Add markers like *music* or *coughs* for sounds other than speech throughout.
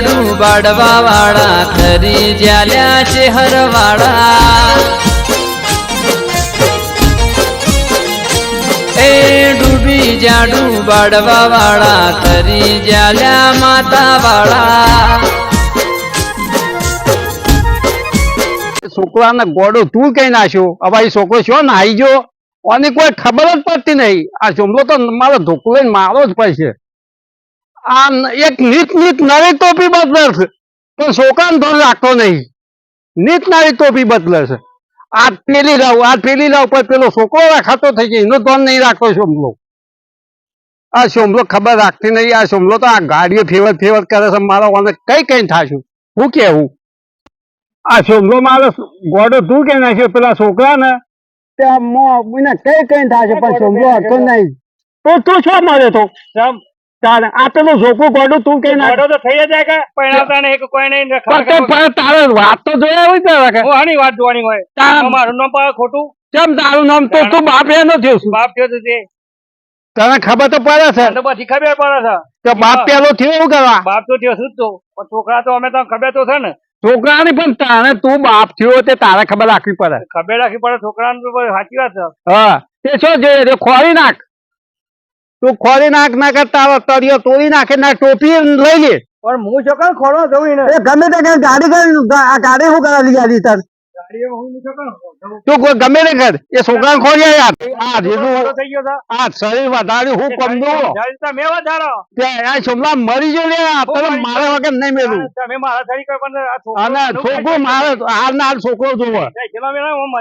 જાડું બાડવા વાળા, ખરી જ્યાલ્યા છે હરવાળા એ ડૂબી જાડું બાડવા વાળા, ખરી જ્યાલ્યા માતા વાળા. છોકરાને ગોડો તું કઈ નાખ્યો? હવે છોકરો શું નાઈ ગયો? કોઈ ખબર જ પડતી નહીં. આ જમલો તો મારો ધોકો લઈને મારો જ પડશે. આ એક નીત નીત નવી ટોપી બદલે છે પણ છોકરાને ધોર રાખતો નહીં. નીત નવી ટોપી બદલે છે આ પેલી લાવ આ પેલી લાવ પર પેલો છોકરો રાખાતો થઈ ગયો. એનો ધોન નહીં રાખતો સોમલો આ સોમલો ખબર રાખતી નહીં. આ સોમલો તો આ ગાડીઓ ફેવર ફેવર કરે છે. મારો અને કઈ કઈ થાશું? હું કેવું? આ સોમલો મારો ગોડો તું કે નાખ્યો? પેલા છોકરા ને ત્યાં મો કઈ કઈ થશે? પણ સોમલો હતો નહીં. તો તું શું મળે તો? તારે આ પેલો છોકરો ગોડો તું કઈ નાખ તો થઈ જાય કે પરણાવતા નહીં કોઈ નહીં પણ તારે વાત તો જોયા હોય કે. આની વાત જોવાની હોય? મારું નામ પણ ખોટું. કેમ તારું નામ તો તું બાપ એનો થયો છું. બાપ થયો તો તને ખબર તો પડે છે. તો પછી ખબર પડે છે. તો બાપ પેલો થયો એવું કરવા બાપ તો થયો શું તો. છોકરા તો અમે તો ખબર તો છે ને. છોકરાની પણ તારે તું બાપ થયો તે તારે ખબર રાખવી પડે. ખબર રાખવી પડે છોકરા ને સાચી વાત છે. હા. તે શું જોઈએ ખોરી નાખ. તું ખોરી નાખ ના કરતા તારો તળિયો તોડી નાખે ના ટોપી લઈ લે. પણ હું છોકરા ખોરવા જવું ગમે તે ગાડી ગાડી શું કરવા લઈ આવી તાર? છોકરા તું કોઈ ગમે તે કર. એ છોકરાને ખોરી યાર. આ મોટો થઈ ગયો છે આ શરીર વધાર્યું હું કમ જ્યારે તમે વધારો. ત્યાં આ છોકરા મરી જો લે તને મારે વગર નહીં મેલું. તમે મારા થઈ કોઈ પણ અને છોકરો મારે હાલ ના હાલ છોકરો જોવો.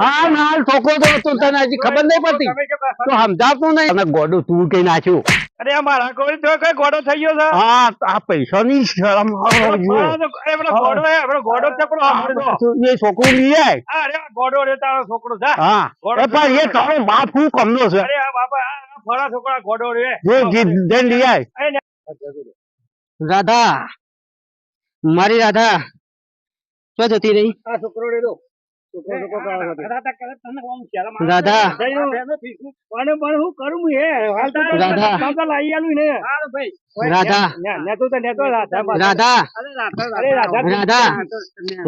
હાલ ના હાલ છોકરો જોવો. તું તને હજી ખબર નહીં પડતી. તું સમજાતું નહીં. અને ગોડું તું કઈ નાખ્યું. અરે આ મારા કોઈ તો કઈ ગોડો થઈ ગયો છે. હા આ શરમ છે. આ તો- અરે પેલો ગોડો હે, પેલો ગોડો છે પેલો. એ છોકરો લઈ આય અરે ગોડો રે તારો છોકરો છે. હા. એ પણ એ તારો બાપ હું કમનો છે? અરે આ બાપા ફળા છોકરા ગોડો રે જે જે- જે લઈ આય રાધા મારી રાધા ક્યાં જતી રહી? આ છોકરો રે તો. રાધા કરે તને આમ શરમ આવે. રાધા. એનો પીછું. કોને પણ હું કરું હું હે હાલ તો રાધા. કામ તો લાવી આલું ને ઓય, રાધા. ને- ને- નેતો તો નેતો રાધા બાધા. રાધા અરે રાધા અરે રાધા રાધા.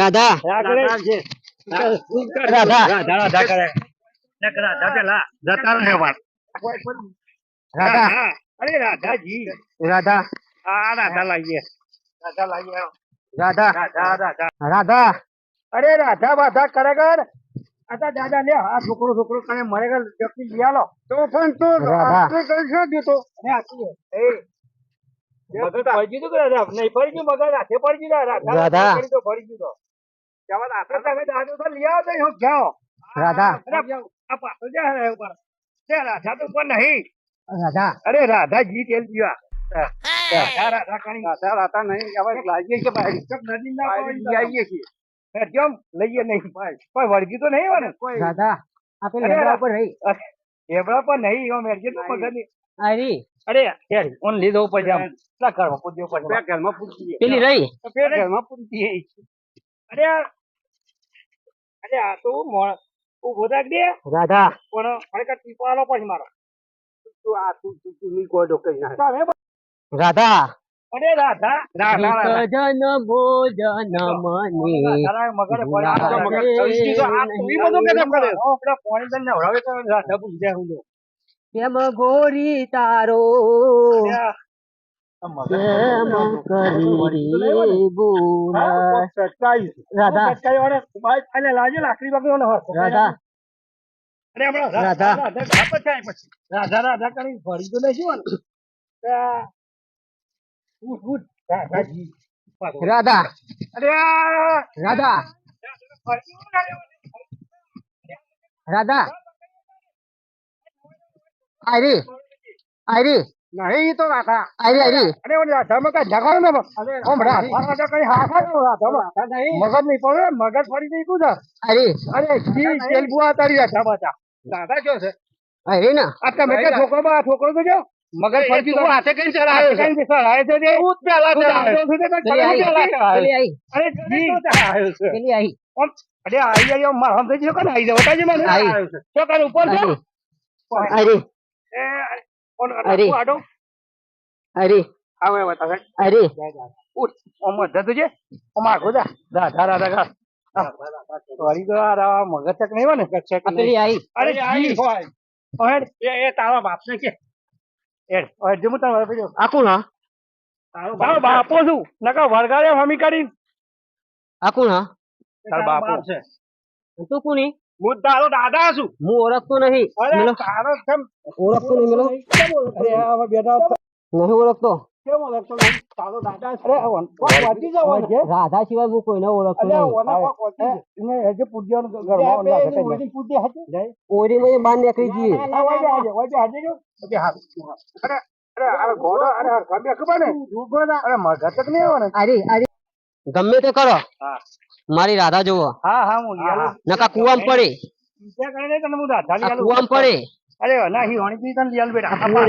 રાધા રાધા કરે. રાધા. રાધા રાધા કરે ને કે રાધા પેલા જતા રહે વાત રાધા. અરે રાધાજી રાધા રાધા લાવીએ રાધા લાવીએ રાધા રાધા રાધા રાધા અરે રાધા બાધા કરે કર અતા દાદા લે આ છોકરો છોકરો કરે મરે કર લઈ આલો તો પણ તો રાધા. આપણે કઈ શું દીધો અરે આટલી એ મગજ પડી ગયું કે રાધા નહીં પડી ગયું મગજ હાથે પડી ગયું રાધા રાધા. કરી તો પડી ગયું તો ચાલ આપણે તમે દાદો તો લઈ આવો તો હું જાઓ રાધા. અરે આ પાછો જા રે ઉપર તે રાધા તો પણ નહીં રાધા અરે રાધાજી તેલ પીવા રાધા રાધા કણી રાધા રાધા નહીં હવે લાગીએ કે ભાઈ નદી ના પાણી આવીએ છીએ એ કેમ? લઈએ નહીં ભાઈ. વળગી તો નહીં હોય કોઈ. રાધા આપે અરે, લેબડા ઉપર રહી. એવડા પણ નહીં એવા મેરજે તો મગજ નહીં આરી અરે યાર ઓન લીધો પછી આમ કેટલા ઘરમાં પૂજ્યો પછી બે ઘરમાં પૂજી પેલી રહી. બે ઘરમાં પૂજી અરે આ અરે આ તો મોણ ઊભો રાખ દે. રાધા. પણ ખરેખર ટીપો પછી મારો. તું આ તું તું ની કઈ નાખ. રાધા. અરે રાધા રાધા રાધા. ભોજન મને મગર બધું કેમ ગોરી તારો. મગર રાધા. રાધા. રાધા. અરે રાધા. રાધા. ઘાપ જ થાય પછી. રાધા રાધા કરી ભરી તો નહીં *coughs* ઉઠ, ઉઠ. રાધાજી. રાધા. અરે રાધા. ના. રાધા આયરી આયરી નહીં ઈ તો રાધા. આરી આરી અરે ઓલી રાધામાં કાંઈ ઝઘડો ને આમ રાધા. રાધા કરી હા હા રાધામાં. મગજ નહીં પડે મગજ ફરી જઈ કું છે? અરે જી તેલ તારી રાધા રાધા કયો છે? આરી ને. આ તમે કે છોકરો બા છોકરો તો જો? મગજ ફરતી તો હાથે કઈ ચડાયો છે? કઈ ચડાયો છે તે ઉત પેલા ચડાયો છે. તે પેલી આઈ. પેલા ચડાયો અરે જી. ચડાયો છે. પેલી આઈ. ઓમ, અરે આઈ આઈ ઓમ હમ થઈ કોને? આઈ જવતા જે મને. આઈ. છે. તો કર ઉપર જો અરે. એ ઓન અરે. આડો. અરે. આવે બતા અરે. ઉઠ. ઓમ જતું છે? ઓમ આખો જા દા ધારા દા વળી તો આ મગજ ચક નહીં હોય ને? આ પેલી આઈ. અરે આઈ. હોય એ તારા બાપ ને કે. બાપે જો આ કોણ હા? તારો બાપો છું. નકા વરગાડે હમી કરી આ હા? તારો બાપો છે. તું કોની હું તારો દાદા છું. હું ઓળખતો નહીં. અરે મેલો. તારો કેમ? ઓળખતો નહીં મેલો. અરે હવે બેટા નહીં ઓળખતો. કેમ ઓળખતો તારો દાદા છે વાંચી જાવ ને રાધા સિવાય હું કોઈને ઓળખતો નહીં. એને પૂજ્યાનું ઘરમાં પૂજ્ય હતી? ઓરી માં બાર નીકળી જઈએ વાજે આજે વાજે આજે જો ઓકે હા અરે અરે ઘોડો અરે ખબર ને? અરે નહીં ગમે તે કરો. હા. મારી રાધા જોવો હા હા હું નકા કુવામ પડે. કુવામાં પડે. અરે ના હી હોણી પી તને લીયાલ બેટા. કુવો.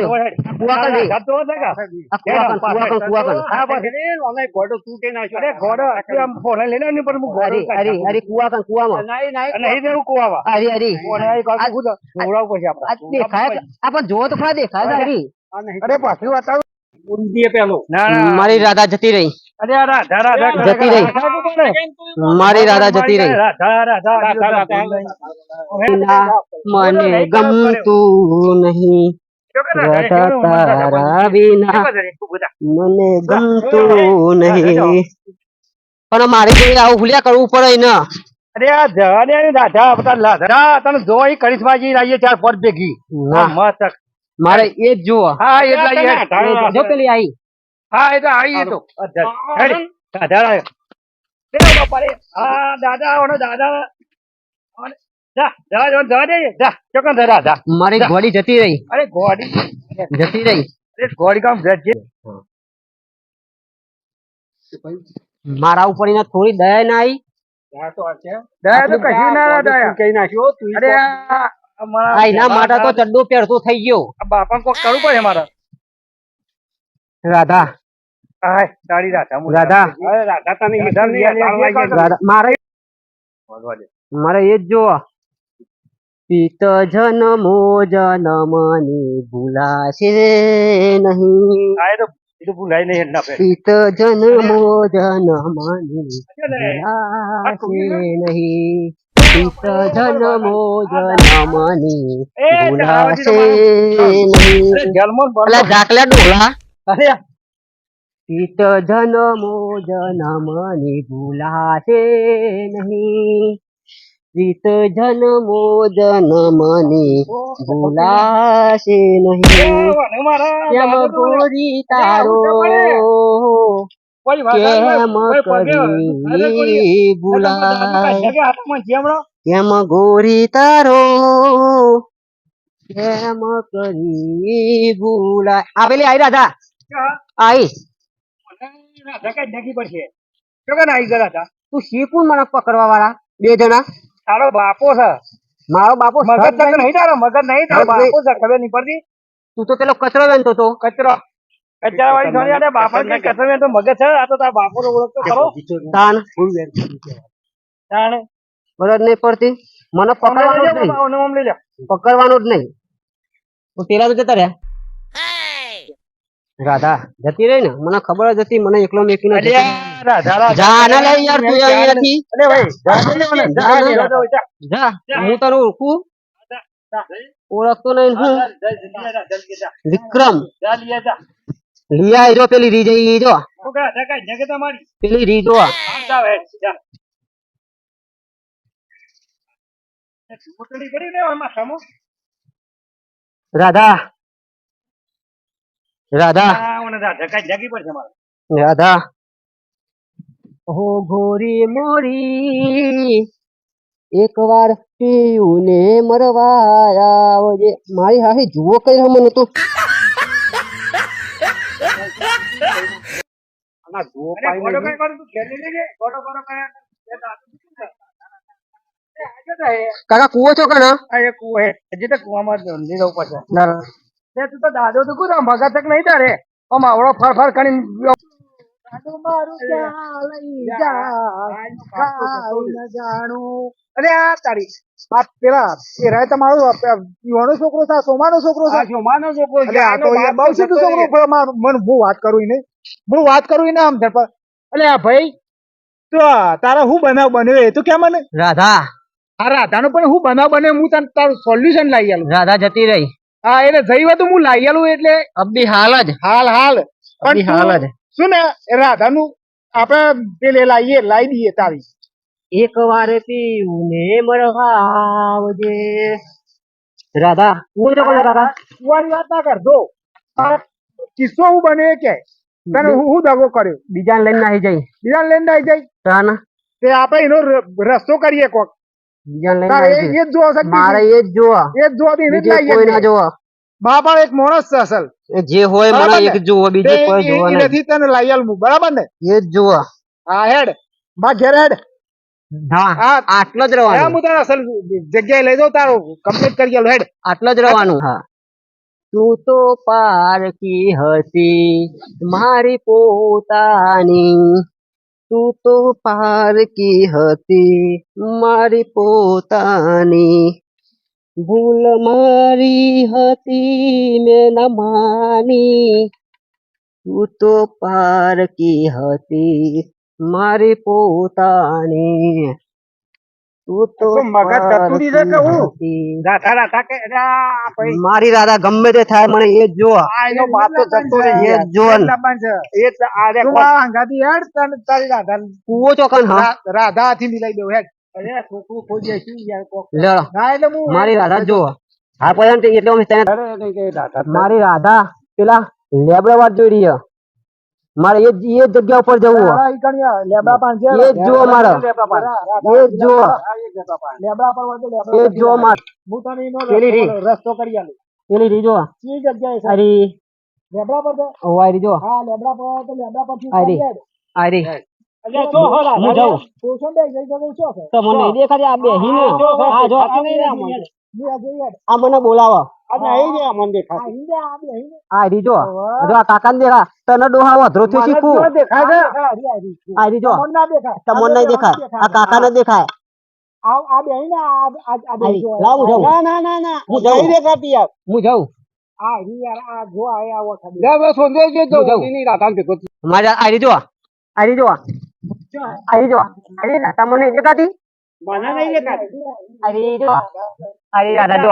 કુવા કર દે. જાતો છે કા આ કુવા કર, કુવા કર, કુવા. હા બસ ઓને ઘોડો તૂટે ના અરે ઘોડો આટલે આમ ફોને લઈને ને પણ હું ઘોડો અરે અરે અરે કુવા કર કુવામાં નહીં નહીં અને અહીં દેવું કુવાવા અરે અરે ઓને આઈ કાક ખુદ મોડાવ પછી આ આપણે દેખાય આપણ પણ જોવો તો ખરા દેખાય છે હરી. અરે પાછું બતાવ ઊંડીએ પેલો. ના ના મારી રાધા જતી રહી. અરે રાધા રાધા. જતી રહી. મારી રાધા જતી રહી. રાધા રાધા રાધા વિના મને ગમતું નહીં. રાધા તારા વિના મને ગમતું નહીં. પણ મારી જોડે આવું ભૂલ્યા કરવું પડે ને. અરે આ જવાને આની રાધા બધા લાધરા તને જોઈ કરિશ્માજી લાવીએ ચાર પોટ ભેગી. ના મસ્ત. મારે એ જ જુઓ. હા એ જ લાવીએ જો પેલી આવી હા એ તો આવી એ તો. રાધા. લે બાપા રે. દાદા ઓનો દાદા. મારી ઘોડી જતી રહી. અરે ઘોડી જતી રહી. અરે ગોડી કામ મારા ઉપર એના થોડી દયા ના આવી. દયા તો કશી ના દયા. કઈ નાખ્યો અરે આ અમારા આ એના માટે તો ચડ્ડો પહેરતો થઈ ગયો. આ કોક કરવું પડે મારે રાધા મારે મારે એ જ જોવો. પિત જન્મો જન્મની ભૂલાશે નહીં. ભૂલાય પિત જન્મો જન્મની ભૂલાશે નહીં. પિત જન્મો જન્મની ભૂલાશે નહીં. જન્મ પેલા ઝાકલા ડોલા અરે પિત જન્મો જન્મની ભૂલાશે નહીં પિત મોજ નમની ભૂલાશે નહીં કેમ ગોરી તારો કેમ કરી ભૂલાય કેમ ગોરી તારો કેમ કરી ભૂલાય આ પેલી આઈ રાધા આઈ તું શીખું મને પકડવા વાળા બે જણા? તારો બાપો છે. મારો બાપો મગજ તક નહીં. નહીં તારો મગજ નહીં તારો બાપો છે ખબર નહીં પડતી. તું તો પેલો કચરો વેનતો તો કચરો. કચરા વાળી થોડી આને બાપા કે કચરો મેં મગજ છે આ તો તારા બાપો નો ઓળખ ખરો. તાન તાણે. બરોબર નહીં પડતી. મને પકડવાનું જ નહીં. પકડવાનું જ નહીં. પેલા તો જતા રહ્યા. રાધા જતી રહી ને? મને ખબર જ હતી મને એકલો મેકીને જતી રહી. રાધા રાધા. જા ના લે યાર તું અહીંયાથી અલે ભાઈ જા જા ને જા, જા જા જા હું તને ઓળખું? ઓળખતો નહીં હું? વિક્રમ. લીયા હીરો પેલી રીજે પેલી રીજો. રાધા રાધા. રાધા કઈ જગી પડશે મારે. રાધા. હો ઘોરી મોરી એક વાર પીયુને મરવા આવજે. મારી હાહી જુઓ કઈ રહ મને તો. અરે ગોડો કઈ કરું તું? ખેલી લેજે. ગોડો ગોડો કઈ એ દાદુ શું કરે? એ આજે તો હે. કાકા કુવો છો કે ના? કુવો કૂવો હે. હજી તો કુવામાં જ લીધો પડશે તે તું તો દાદો તો કુદ ભગત તક નહીં તારે. ઓ માવડો ફર ફર કરીને દાદો મારું ક્યાં લઈ જા જાણું. અરે આ તારી આ પેલા એ રહે તમારો યુવાનો છોકરો છે સોમાનો છોકરો છે સોમાનો છોકરો છે આ તો બહુ સીધું છોકરો મને હું વાત કરું ને હું વાત કરું ને આમ છે અરે આ ભાઈ તો તારા હું બનાવ બન્યો એ? તો કેમ મને રાધા. આ રાધાનો પણ હું બનાવ બન્યો હું તને તારું સોલ્યુશન લાવી આલું. રાધા જતી રહી. હા એને જઈ તો હું આલું એટલે. અબી હાલ જ. હાલ હાલ. પણ હાલ જ. શું ને રાધાનું આપણે પેલે લાવીએ લાવી દઈએ તારી. એક વાર પીવું ને મરવાવજે રાધા હું તો કોને રાધા. કુવાની વાત ના કરજો કિસ્સો હું બને કે. તને હું હું દગો કર્યો? બીજાને લઈને આવી જાય બીજા લઈને આવી જાય તાન. તે આપણે એનો ર- રસ્તો કરીએ કોક. બીજાને લઈને તારે એ નાહી એ જ જોવા જાય મારે શકતી એ જ જોવા. એ જ જોવા એને જ બીજે કોઈ ના લાવીએ જોવા. બાપા એક માણસ છે અસલ. એ જે હોય મને બરાબર ને? એક જોવો બીજે તે કોઈ જોવા એ- નહીં. એનાથી તને લાવી આલું બરાબર ને? એ જ જોવા. હા હેડ. બા ઘેર હેડ. હા હા. આટલો જ હા રહેવાનું હું તારે અસલ જગ્યાએ લઈ જાઉં તારું કમ્પ્લીટ કરી આલું હેડ. આટલો જ રહેવાનું હા. તું તો પારકી હતી મારી પોતાની. તું તો પારકી હતી મારી પોતાની ભૂલ મારી હતી મેં ન માની તું તો પારકી હતી મારી પોતાની તું તો મારી રાધા ગમે તે થાય મને એ જ તારી રાધા ચોકન રાધા હાથી મિલાઈ દઉં હેડ. અરે છોકરું કોઈ જઈશું યાર કોક. લે. ના એટલે હું મારી રાધા જો હા પછી એટલે મારી રાધા પેલા લેબડા વાત જોઈ રહી છે. મારે એ એ જગ્યા ઉપર જવું એ જ જુઓ મારે. એ જ જુઓ. એ જ લેબડા પર હોય લેબડા એ પર જ જોવા મારે. પેલી રીત. રસ્તો- કરી આલું. પેલી રી જોવા કઈ જગ્યાએ છે? અરી. લેબડા પર ઓ રહી જોવા હા લેબડા પર તો લેબડા પરથી આ રહી. મને. હેડ. આ રહી અલ્યા જો હો. રાધા હું જાઉં. સ્ટેશન બે જઈ જવું શું છે તમને નહીં દેખાતી આ હા, જો, આ નહીં ને નહીં ને દેખા તને ડોહા વધરો થયો શીખું. દેખાય છે. આ રહી, આ રહી. આ રહી જો. તમને ના દેખાય. આ નહીં બે દેખાય. દેખાય. આ કાકાને દેખાય. આ- આ બે હિંદે, આ- આ-. લાવ હું ના, ના, ના, ના. હું. નહીં દેખાતી. હું જાઉં. આ યાર, આ જો, આ આ આ આ મને નહીં જો. આ રાધા જો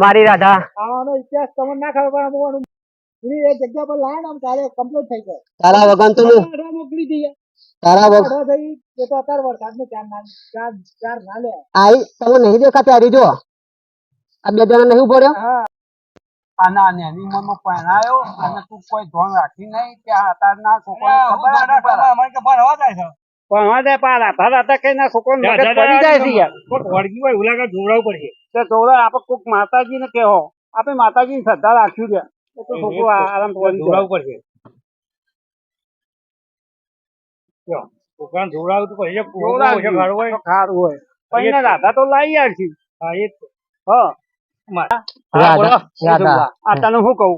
મારી રાધા આનો ઇતિહાસ તમને ના ખબર પણ હું પૂરી એ જગ્યા પર ને આમ તારે કમ્પ્લીટ થઈ જાય. તારા વગન તો મોકલી દઈએ. તારા વગન થઈ, કે તો અત્યારે વરસાદનું ચાર ના- ચાર- ચાર ના લે. આઈ તમે નહીં દેખાતી આ જો આ બે જણા નહીં ઊભો રહ્યો હા. આના નેની મનમાં આવ્યો અને તું કોઈ ધોન રાખી નહીં કે આ તારના છોકરા ખબર નથી પડે. હવા જાય પણ રાધા રાધા કઈ ના છોકરો મગજ પડી જાય છે યાર. તો જોવડાવ આપણે કોક માતાજીને કહેવો. આપણે માતાજીની શ્રદ્ધા રાખ્યું છે તો છોકરો આ- આરામ પડી જાય જોવડાવજો. તો સારું હોય. પણ એને રાધા તો લાવી હા રાધા રાધા. આ તને શું કહું?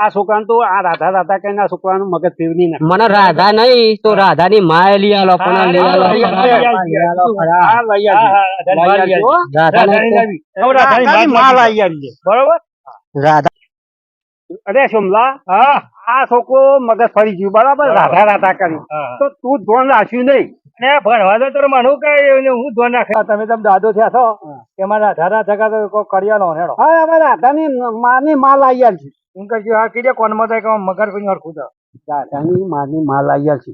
આ છોકરાને તો આ રાધા રાધા કઈ આ છોકરાનું મગજ ફેરવી ના. મને રાધા નહીં તો રાધાની માય લઈ આલો પણ લઈ આલો. રાધા તો- રાધા અરે સોમલા આ છોકરો મગજ ફરી ગયું. બરાબર? રાધા રાધા કરી. તો તું ધોન રાખ્યું નહીં. ભણવા તો તારે માનવું કે હું ધોન રાખે. તમે તમે દાદો થયા છો એમાં રાધા રાધા કા કોઈ કરિયાનો હેડો. હા અમે રાધાની માની માલ આવી આવશે હું કહી આ કીધે કોનમાં થાય કે મગર કોઈ હરખું થાય માની માં લઈ આવશે